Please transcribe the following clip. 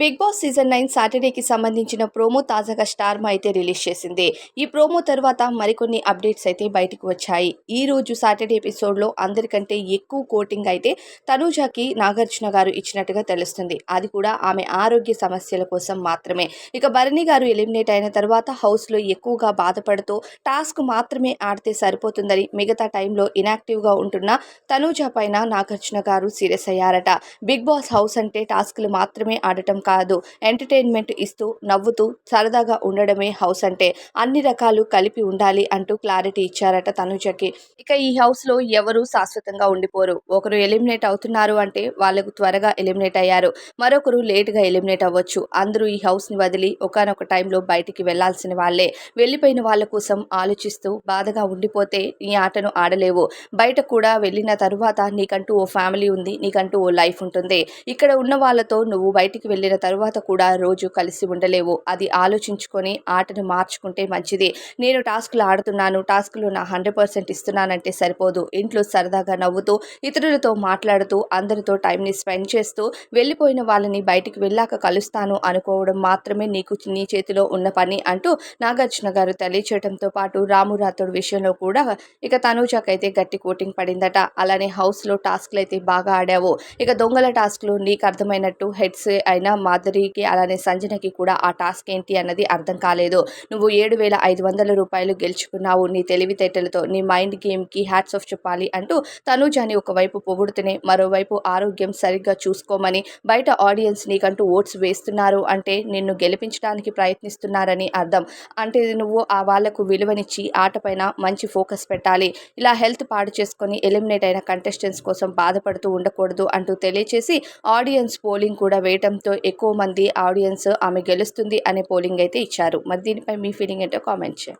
Big boss season nine సాటర్డేకి సంబంధించిన promo తాజాగా స్టార్మా అయితే రిలీజ్ చేసింది. ఈ ప్రోమో తర్వాత మరికొన్ని అప్డేట్స్ అయితే బయటకు వచ్చాయి. ఈ రోజు సాటర్డే ఎపిసోడ్లో అందరికంటే ఎక్కువ కోటింగ్ అయితే తనూజాకి నాగార్జున గారు ఇచ్చినట్టుగా తెలుస్తుంది. అది కూడా ఆమె ఆరోగ్య సమస్యల కోసం మాత్రమే. ఇక భరణి గారు ఎలిమినేట్ అయిన తర్వాత హౌస్లో ఎక్కువగా బాధపడుతూ టాస్క్ మాత్రమే ఆడితే సరిపోతుందని మిగతా టైంలో ఇనాక్టివ్గా ఉంటున్న తనూజ పైన నాగార్జున గారు సీరియస్ అయ్యారట. బిగ్ బాస్ హౌస్ అంటే టాస్క్లు మాత్రమే ఆడటం కాదు. ఎంటర్టైన్మెంట్ ఇస్తూ నవ్వుతూ సరదాగా ఉండడమే హౌస్ అంటే. అన్ని రకాలు కలిపి ఉండాలి అంటూ క్లారిటీ ఇచ్చారట తనుజకి. ఇక ఈ హౌస్లో ఎవరు శాశ్వతంగా ఉండిపోరు. ఒకరు ఎలిమినేట్ అవుతున్నారు అంటే వాళ్ళకు త్వరగా ఎలిమినేట్ అయ్యారు. మరొకరు లేటుగా ఎలిమినేట్ అవ్వచ్చు. అందరూ ఈ హౌస్ని వదిలి ఒకనొక టైంలో బయటికి వెళ్ళాల్సిన వాళ్ళే. వెళ్ళిపోయిన వాళ్ళ కోసం ఆలోచిస్తూ బాధగా ఉండిపోతే ఈ ఆటను ఆడలేవు. బయట కూడా వెళ్ళిన తరువాత నీకంటూ ఓ ఫ్యామిలీ ఉంది నీకంటూ ఓ లైఫ్ ఉంటుంది. ఇక్కడ ఉన్న వాళ్ళతో నువ్వు బయటికి వెళ్ళిన తరువాత కూడా రోజు కలిసి ఉండలేవు. అది ఆలోచించుకొని ఆటను మార్చుకుంటే మంచిది. నేను టాస్క్లు ఆడుతున్నాను టాస్క్లు నా హండ్రెడ్ పర్సెంట్ ఇస్తున్నానంటే సరిపోదు. ఇంట్లో సరదాగా నవ్వుతూ ఇతరులతో మాట్లాడుతూ అందరితో టైంని స్పెండ్ చేస్తూ వెళ్ళిపోయిన వాళ్ళని బయటికి వెళ్ళాక కలుస్తాను అనుకోవడం మాత్రమే నీకు నీ చేతిలో ఉన్న పని అంటూ నాగార్జున గారు తెలియచేయడంతో పాటు రాము రాథోడ్ విషయంలో కూడా ఇక తనూజాకైతే గట్టి కోటింగ్ పడిందట. అలానే హౌస్లో టాస్క్లు అయితే బాగా ఆడావు. ఇక దొంగల టాస్క్లు నీకు అర్థమైనట్టు హెడ్స్ అయినా మాధురికి అలానే సంజనకి కూడా ఆ టాస్క్ ఏంటి అన్నది అర్థం కాలేదు. నువ్వు ఏడు వేల ఐదు వందల రూపాయలు గెలుచుకున్నావు. నీ తెలివితేటలతో నీ మైండ్ గేమ్కి హ్యాట్స్ ఆఫ్ చెప్పాలి అంటూ తనూజాని ఒకవైపు పొగుడుతూనే మరోవైపు ఆరోగ్యం సరిగ్గా చూసుకోమని బయట ఆడియన్స్ నీకంటూ ఓట్స్ వేస్తున్నారు అంటే నిన్ను గెలిపించడానికి ప్రయత్నిస్తున్నారని అర్థం. అంటే నువ్వు ఆ వాళ్ళకు విలువనిచ్చి ఆటపైన మంచి ఫోకస్ పెట్టాలి. ఇలా హెల్త్ పాడు చేసుకొని ఎలిమినేట్ అయిన కంటెస్టెంట్స్ కోసం బాధపడుతూ ఉండకూడదు అంటూ తెలియచేసి ఆడియన్స్ పోలింగ్ కూడా వేయటంతో ఎక్కువ మంది ఆడియన్స్ ఆమె గెలుస్తుంది అనే పోలింగ్ అయితే ఇచ్చారు. మరి దీనిపై మీ ఫీలింగ్ ఏంటో కామెంట్ చేయండి.